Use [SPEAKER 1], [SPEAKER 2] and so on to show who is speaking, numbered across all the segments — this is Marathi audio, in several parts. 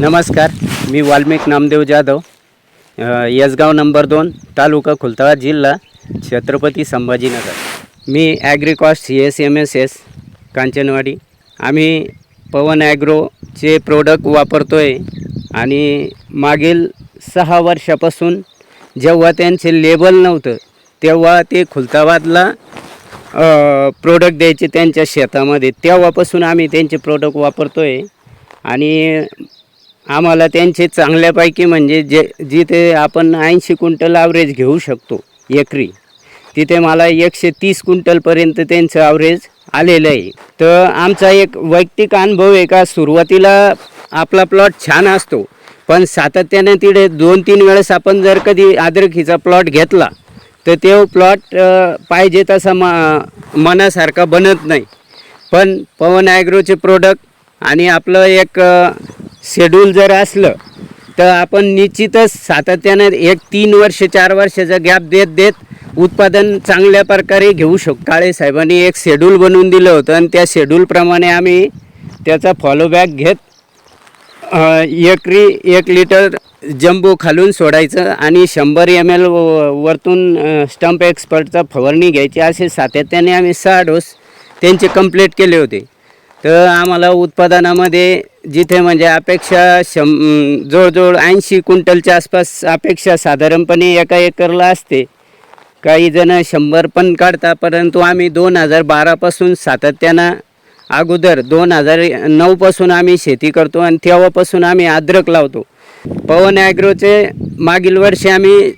[SPEAKER 1] नमस्कार मी वाल्मिक नामदेव जाधव यसगाव नंबर दोन तालुका खुलताबाद जिल्हा छत्रपती संभाजीनगर. मी Agricost C S M S S Kanchanwadi. आम्ही पवन ॲग्रोचे प्रोडक्ट वापरतो आहे आणि मागील सहा वर्षापासून जेव्हा त्यांचे लेबल नव्हतं तेव्हा ते खुलताबादला प्रोडक्ट द्यायचे त्यांच्या शेतामध्ये. तेव्हापासून आम्ही त्यांचे प्रोडक्ट वापरतो आहे आणि आम्हाला त्यांचे चांगल्यापैकी म्हणजे जे जिथे आपण ऐंशी क्विंटल ॲव्हरेज घेऊ शकतो एकरी तिथे मला एकशे तीस क्विंटलपर्यंत त्यांचं ॲव्हरेज आलेलं आहे. तर आमचा एक वैयक्तिक अनुभव आहे का सुरुवातीला आपला प्लॉट छान असतो पण सातत्याने तिथे दोन तीन वेळेस आपण जर कधी अद्रकीचा प्लॉट घेतला तर तो प्लॉट पाहिजे तसा म मनासारखा बनत नाही. पण पवन ॲग्रोचे प्रोडक्ट आणि आपलं एक शेड्यूल जर असलं तर आपण निश्चितच सातत्यानं एक तीन वर्ष चार वर्षाचा गॅप देत देत उत्पादन चांगल्या प्रकारे घेऊ शकतो. काळे साहेबांनी एक शेड्यूल बनवून दिलं होतं आणि त्या शेड्यूलप्रमाणे आम्ही त्याचा फॉलोबॅक घेत एकरी एक लिटर जम्बो खालून सोडायचं आणि शंभर एम एल वरतून स्टंप एक्सपर्टचा फवारणी घ्यायची असे सातत्याने आम्ही सहा डोस त्यांचे कंप्लीट केले होते. तर आम्हाला उत्पादनामध्ये जिथे म्हणजे अपेक्षा शं जवळजवळ ऐंशी क्विंटलच्या आसपास अपेक्षा साधारणपणे एका एकरला असते. काही जण शंभर पण काढता परंतु आम्ही दोन हजार बारापासून सातत्यानं अगोदर दोन हजार नऊपासून आम्ही शेती करतो आणि तेव्हापासून आम्ही अद्रक लावतो. पवन ॲग्रोचे मागील वर्षी आम्ही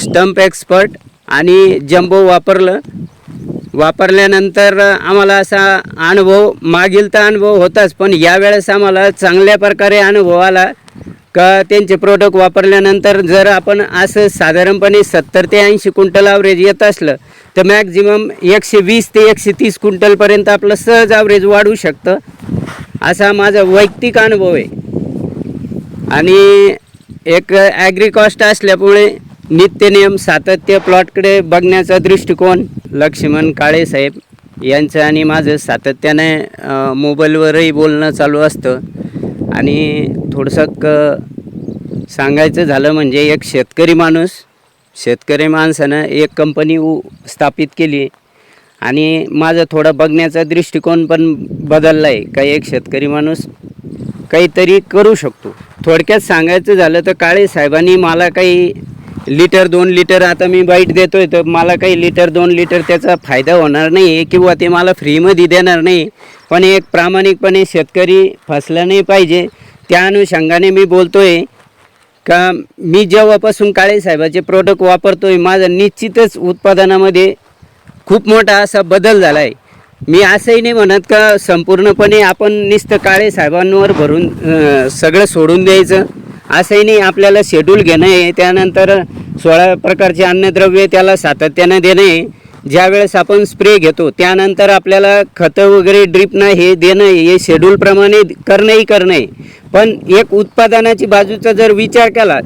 [SPEAKER 1] स्टंप एक्सपर्ट आणि जम्बो वापरलं. वापरल्यानंतर आम्हाला असा अनुभव मागील तर अनुभव होताच पण यावेळेस आम्हाला चांगल्या प्रकारे अनुभव आला का त्यांचे प्रोडक्ट वापरल्यानंतर जर आपण असं साधारणपणे सत्तर ते ऐंशी क्विंटल ॲव्हरेज येत असलं तर मॅक्झिमम एकशे वीस ते एकशे तीस क्विंटलपर्यंत आपलं सहज ॲव्हरेज वाढू शकतं असा माझा वैयक्तिक अनुभव आहे. आणि एक ॲग्रिकॉस्ट असल्यामुळे नित्यनियम सातत्य प्लॉटकडे बघण्याचा दृष्टिकोन लक्ष्मण काळे साहेब यांचं आणि माझं सातत्याने मोबाईलवरही बोलणं चालू असतं. आणि थोडंसं क सांगायचं झालं म्हणजे एक शेतकरी माणूस शेतकरी माणसानं एक कंपनी उ स्थापित केली. आणि माझं थोडा बघण्याचा दृष्टिकोन पण बदलला आहे का एक शेतकरी माणूस काहीतरी करू शकतो. थोडक्यात सांगायचं झालं तर काळे साहेबांनी मला काही लिटर दोन लिटर आता मी बाईट देतोय तर मला काही लिटर दोन लिटर त्याचा फायदा होणार नाही किंवा ते मला फ्रीमध्ये देणार नाही. पण एक प्रामाणिकपणे शेतकरी फसला नाही पाहिजे. त्या अनुषंगाने मी बोलतोय का मी जेव्हापासून काळे साहेबाचे प्रोडक्ट वापरतोय माझं निश्चितच उत्पादनामध्ये खूप मोठा असा बदल झाला आहे मी असंही नाही म्हणत का संपूर्णपणे आपण नुसतं काळे साहेबांवर भरून सगळं सोडून द्यायचं. असंही नाही आपल्याला शेड्यूल घेणं आहे त्यानंतर सोळा प्रकारचे अन्नद्रव्य त्याला सातत्यानं देणं आहे. ज्यावेळेस आपण स्प्रे घेतो त्यानंतर आपल्याला खतं वगैरे ड्रिपनं हे देणं हे शेड्यूलप्रमाणे करणंही करणं आहे. पण एक उत्पादनाची बाजूचा जर विचार केला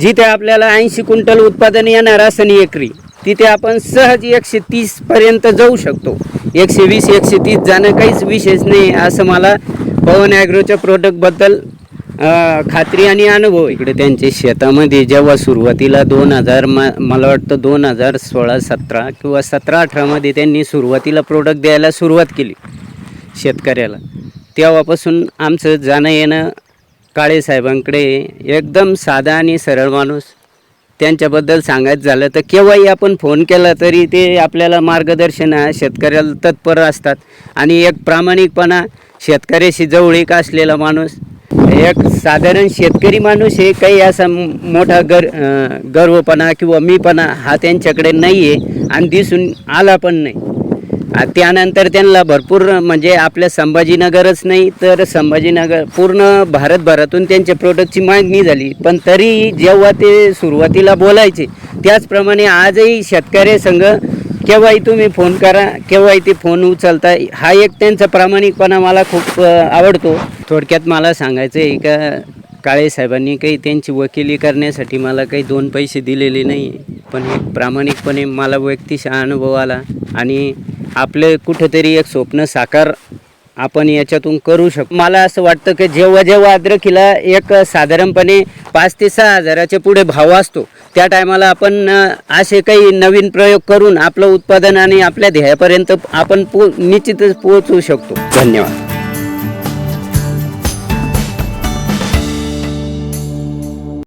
[SPEAKER 1] जिथे आपल्याला ऐंशी क्विंटल उत्पादन येणार असं एकरी तिथे आपण सहज एकशे तीसपर्यंत जाऊ शकतो. एकशे वीस एकशे तीस जाणं काहीच विशेष नाही असं मला पवन ॲग्रोच्या प्रोडक्टबद्दल अं, खात्री आणि अनुभव इकडे त्यांचे शेतामध्ये जेव्हा सुरुवातीला दोन हजार मला वाटतं दोन हजार सोळा सतरा किंवा सतरा अठरामध्ये त्यांनी सुरुवातीला प्रोडक्ट द्यायला सुरुवात केली शेतकऱ्याला. तेव्हापासून आमचं जाणं येणं काळे साहेबांकडे एकदम साधा आणि सरळ माणूस त्यांच्याबद्दल सांगायचं झालं तर केव्हाही आपण फोन केला तरी ते आपल्याला मार्गदर्शन शेतकऱ्याला तत्पर असतात. आणि एक प्रामाणिकपणा शेतकऱ्याशी जवळीक असलेला माणूस एक साधारण शेतकरी माणूस हे काही असा मोठा गर गर्वपणा किंवा मीपणा हा त्यांच्याकडे नाही आहे आणि दिसून आला पण नाही. त्यानंतर त्यांना भरपूर म्हणजे आपल्या संभाजीनगरच नाही तर संभाजीनगर पूर्ण भारतभरातून त्यांच्या प्रोडक्टची मागणी झाली. पण तरी जेव्हा ते सुरुवातीला बोलायचे त्याचप्रमाणे आजही शेतकरी संघ केव्हाही तुम्ही फोन करा केव्हाही ते फोन उचलता हा एक त्यांचा प्रामाणिकपणा मला खूप आवडतो. थोडक्यात मला सांगायचं आहे का काळे साहेबांनी काही त्यांची वकिली करण्यासाठी मला काही दोन पैसे दिलेले नाही पण एक प्रामाणिकपणे मला वैयक्तिक अनुभव आला आणि आपले कुठंतरी एक स्वप्न साकार आपण याच्यातून करू शकतो मला असं वाटतं की जेव्हा जेव्हा अद्रकीला एक साधारणपणे पाच ते सहा हजाराच्या पुढे भाव असतो त्या टायमाला आपण असे काही नवीन प्रयोग करून आपलं उत्पादन आणि आपल्या ध्येयापर्यंत आपण पो निश्चितच पोहोचू शकतो. धन्यवाद.